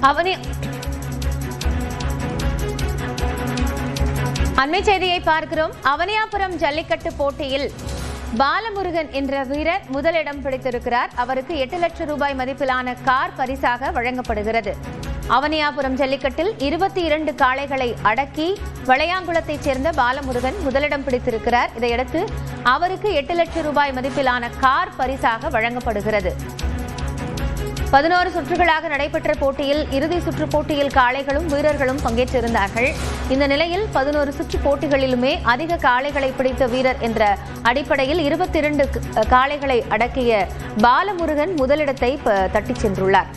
அவனி அண்மை செய்தியை பார்க்கிறோம். அவனியாபுரம் ஜல்லிக்கட்டு போட்டியில் பாலமுருகன் என்ற வீரர் முதலிடம் பிடித்திருக்கிறார். அவருக்கு எட்டு லட்சம் ரூபாய் மதிப்பிலான கார் பரிசாக வழங்கப்படுகிறது. அவனியாபுரம் ஜல்லிக்கட்டில் இருபத்தி இரண்டு காளைகளை அடக்கி வளையாங்குளத்தைச் சேர்ந்த பாலமுருகன் முதலிடம் பிடித்திருக்கிறார். இதையடுத்து அவருக்கு எட்டு லட்சம் ரூபாய் மதிப்பிலான கார் பரிசாக வழங்கப்படுகிறது. பதினோரு சுற்றுகளாக நடைபெற்ற போட்டியில் இறுதி சுற்று போட்டியில் காளைகளும் வீரர்களும் பங்கேற்றிருந்தார்கள். இந்த நிலையில் பதினோரு சுற்று போட்டிகளிலுமே அதிக காளைகளை பிடித்த வீரர் என்ற அடிப்படையில் இருபத்தி இரண்டு காளைகளை அடக்கிய பாலமுருகன் முதலிடத்தை தட்டிச் சென்றுள்ளார்.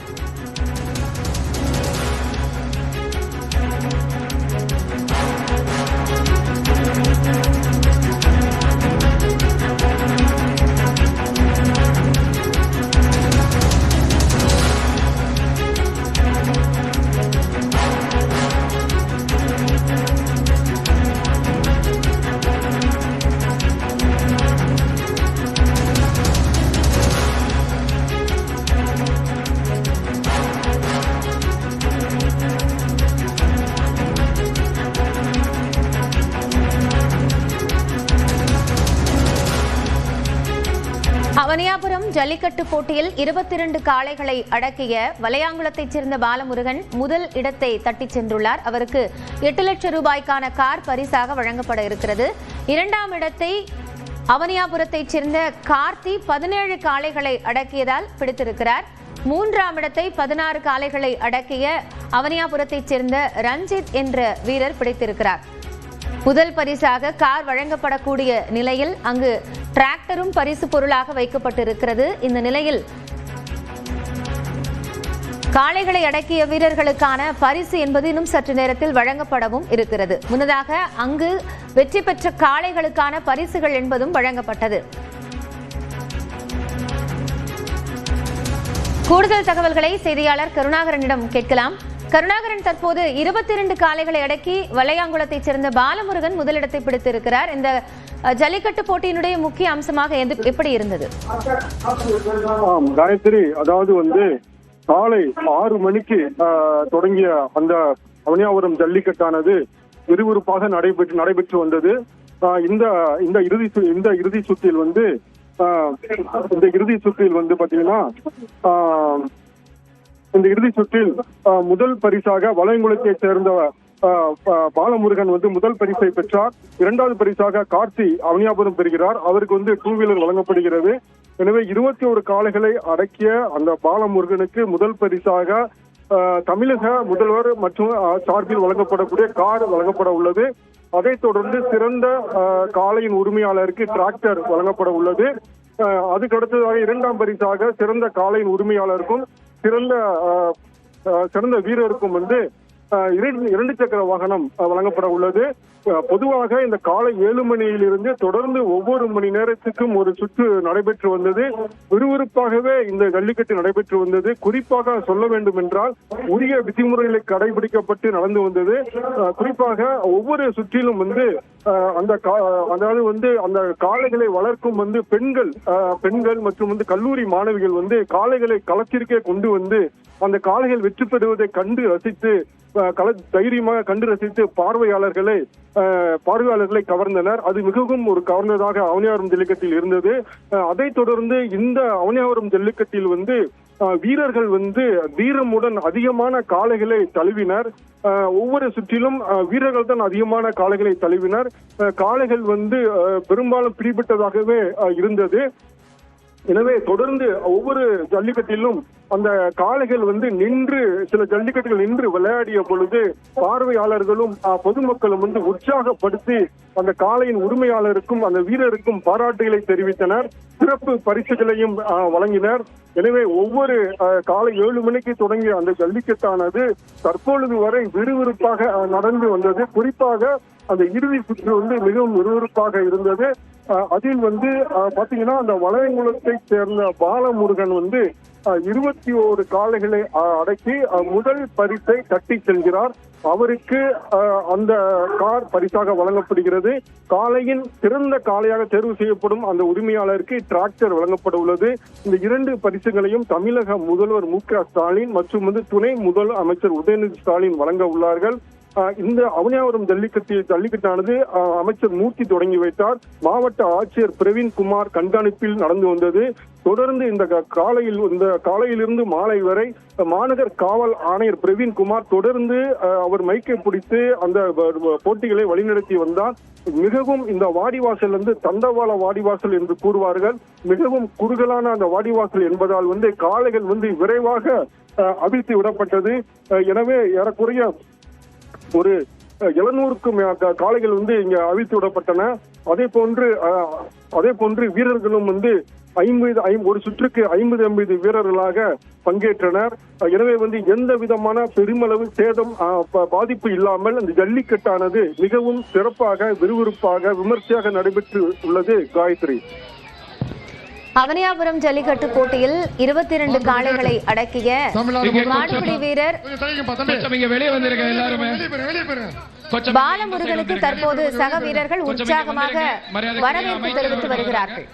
அவனியாபுரம் ஜல்லிக்கட்டு போட்டியில் இருபத்தி இரண்டு காளைகளை அடக்கிய வலையாங்குளத்தைச் சேர்ந்த பாலமுருகன் முதல் இடத்தை தட்டிச் சென்றுள்ளார். அவருக்கு எட்டு லட்சம் ரூபாய்க்கான கார் பரிசாக வழங்கப்பட இருக்கிறது. இரண்டாம் இடத்தை அவனியாபுரத்தைச் சேர்ந்த கார்த்தி பதினேழு காளைகளை அடக்கியதால் பிடித்திருக்கிறார். மூன்றாம் இடத்தை பதினாறு காளைகளை அடக்கிய அவனியாபுரத்தைச் சேர்ந்த ரஞ்சித் என்ற வீரர் பிடித்திருக்கிறார். முதல் பரிசாக கார் வழங்கப்படக்கூடிய நிலையில் அங்கு டிராக்டரும் பரிசு பொருளாக வைக்கப்பட்டிருக்கிறது. இந்த நிலையில் காளைகளை அடக்கிய வீரர்களுக்கான பரிசு என்பது இன்னும் சற்று நேரத்தில் வழங்கப்படவும் இருக்கிறது. முன்னதாக அங்கு வெற்றி பெற்ற காளைகளுக்கான பரிசுகள் என்பதும் வழங்கப்பட்டது. கூடுதல் தகவல்களை செய்தியாளர் கருணாகரனிடம் கேட்கலாம். கருணாகரன் தற்போது இருபத்தி இரண்டு காளைகளை அடக்கி வலையாங்குளத்தைச் சேர்ந்த பாலமுருகன் முதலிடத்தை பிடித்திருக்கிறார். இந்த ஜல்லிக்கட்டு போட்டியினுடைய முக்கிய அம்சமாக எப்படி இருந்தது? காயத்ரி அதாவது வந்து காலை ஆறு மணிக்கு ஆஹ், தொடங்கிய அந்த அவனியாபுரம் ஜல்லிக்கட்டானது விறுவிறுப்பாக நடைபெற்று நடைபெற்று வந்தது. ஆஹ், இந்த இந்த இறுதி சு- இந்த இறுதி சுற்றில் வந்து ஆஹ், இந்த இறுதி சுற்றில் வந்து பாத்தீங்கன்னா ஆஹ், இந்த இறுதி சுற்றில் முதல் பரிசாக வளையங்குளத்தைச் சேர்ந்த பாலமுருகன் வந்து முதல் பரிசை பெற்றார். இரண்டாவது பரிசாக கார்த்தி அவனியாபுரம் பெறுகிறார். அவருக்கு வந்து டூ வீலர் வழங்கப்படுகிறது. எனவே இருபத்தி ஒரு காளைகளை அடக்கிய அந்த பாலமுருகனுக்கு முதல் பரிசாக தமிழக முதல்வர் மற்றும் சார்பில் வழங்கப்படக்கூடிய கார் வழங்கப்பட உள்ளது. அதைத் தொடர்ந்து சிறந்த காளையின் உரிமையாளருக்கு டிராக்டர் வழங்கப்பட உள்ளது. ஆஹ், அதுக்கு அடுத்ததாக இரண்டாம் பரிசாக சிறந்த காளையின் உரிமையாளருக்கும் சிறந்த ஆஹ், ஆஹ், சிறந்த வீரருக்கும் வந்து இரண்டு இரண்டு சக்கர வாகனம் வழங்கப்பட உள்ளது. பொதுவாக இந்த காலை ஏழு மணியிலிருந்து தொடர்ந்து ஒவ்வொரு மணி நேரத்துக்கும் ஒரு சுற்று நடைபெற்று வந்தது. விறுவிறுப்பாகவே இந்த ஜல்லிக்கட்டு நடைபெற்று வந்தது. குறிப்பாக சொல்ல வேண்டும் என்றால் உரிய விதிமுறைகளை கடைபிடிக்கப்பட்டு நடந்து வந்தது. குறிப்பாக ஒவ்வொரு சுற்றிலும் வந்து அந்த கா- அதாவது வந்து அந்த காளைகளை வளர்க்கும் வந்து பெண்கள் பெண்கள் மற்றும் வந்து கல்லூரி மாணவிகள் வந்து காளைகளை களத்திற்கே கொண்டு வந்து அந்த காளைகள் வெற்றி பெறுவதை கண்டு ரசித்து ஆஹ், தைரியமாக கண்டு ரசித்து பார்வையாளர்களை பார்வையாளர்களை கவர்ந்தனர். அது மிகவும் ஒரு கவர்ந்ததாக அவனியாவரம் ஜல்லிக்கட்டில் இருந்தது. அதைத் தொடர்ந்து இந்த அவனியாவரம் ஜல்லிக்கட்டில் வந்து வீரர்கள் வந்து வீரமுடன் அதிகமான காளைகளை தழுவினர். ஒவ்வொரு சுற்றிலும் வீரர்கள் தான் அதிகமான காளைகளை தழுவினர். காளைகள் வந்து பெரும்பாலும் பிடிபட்டதாகவே இருந்தது. எனவே தொடர்ந்து ஒவ்வொரு ஜல்லிக்கட்டிலும் அந்த காளைகள் வந்து நின்று சில ஜல்லிக்கட்டுகள் நின்று விளையாடிய பொழுது பார்வையாளர்களும் பொதுமக்களும் வந்து உற்சாகப்படுத்தி அந்த காளையின் உரிமையாளருக்கும் அந்த வீரருக்கும் பாராட்டுகளை தெரிவித்தனர். சிறப்பு பரிசுகளையும் வழங்கினர். எனவே ஒவ்வொரு காலை ஏழு மணிக்கு தொடங்கிய அந்த ஜல்லிக்கட்டானது தற்பொழுது வரை விறுவிறுப்பாக நடந்து வந்தது. குறிப்பாக அந்த இறுதி சுற்று வந்து மிகவும் விறுவிறுப்பாக இருந்தது. அதில் வந்து பாத்தீங்கன்னா அந்த வளையங்குளத்தை சேர்ந்த பாலமுருகன் வந்து இருபத்தி ஓரு காளைகளை அடக்கி முதல் பரிசை தட்டி செல்கிறார். அவருக்கு அஹ், அந்த கார் பரிசாக வழங்கப்படுகிறது. காளையின் சிறந்த காளையாக தேர்வு செய்யப்படும் அந்த உரிமையாளருக்கு டிராக்டர் வழங்கப்பட உள்ளது. இந்த இரண்டு பரிசுகளையும் தமிழக முதல்வர் மு க ஸ்டாலின் மற்றும் வந்து துணை முதல் அமைச்சர் உதயநிதி ஸ்டாலின் வழங்க உள்ளார்கள். இந்த அவனியாவரம் ஜல்லிக்கட்டு ஜல்லிக்கட்டானது அமைச்சர் மூர்த்தி தொடங்கி வைத்தார். மாவட்ட ஆட்சியர் பிரவீன் குமார் கண்காணிப்பில் நடந்து வந்தது. தொடர்ந்து இந்த க- காலையில் இந்த காலையிலிருந்து மாலை வரை மாநகர் காவல் ஆணையர் பிரவீன் குமார் தொடர்ந்து அவர் மைக்கை பிடித்து அந்த போட்டிகளை வழிநடத்தி வந்தார். மிகவும் இந்த வாடிவாசல் வந்து தண்டவாள வாடிவாசல் என்று கூறுவார்கள். மிகவும் குறுகலான அந்த வாடிவாசல் என்பதால் வந்து காளைகள் வந்து விரைவாக அவிழ்த்து விடப்பட்டது. எனவே ஏறக்குறைய ஒரு எழுநூறுக்கும் காளைகள் வந்து இங்க அவிழ்த்து விடப்பட்டன. அதே போன்று அதே போன்று வீரர்களும் வந்து ஐம்பது ஒரு சுற்றுக்கு ஐம்பது ஐம்பது வீரர்களாக பங்கேற்றனர். எனவே வந்து எந்த விதமான பெருமளவு சேதம் பாதிப்பு இல்லாமல் அந்த ஜல்லிக்கட்டானது மிகவும் சிறப்பாக விறுவிறுப்பாக விமர்சையாக நடைபெற்று உள்ளது காயத்ரி. அவனியாபுரம் ஜல்லிக்கட்டு போட்டியில் இருபத்தி இரண்டு காளைகளை அடக்கிய மாடுபிடி வீரர் பாலமுருகனுக்கு தற்போது சக வீரர்கள் உற்சாகமாக வரவேற்பு தெரிவித்து வருகிறார்கள்.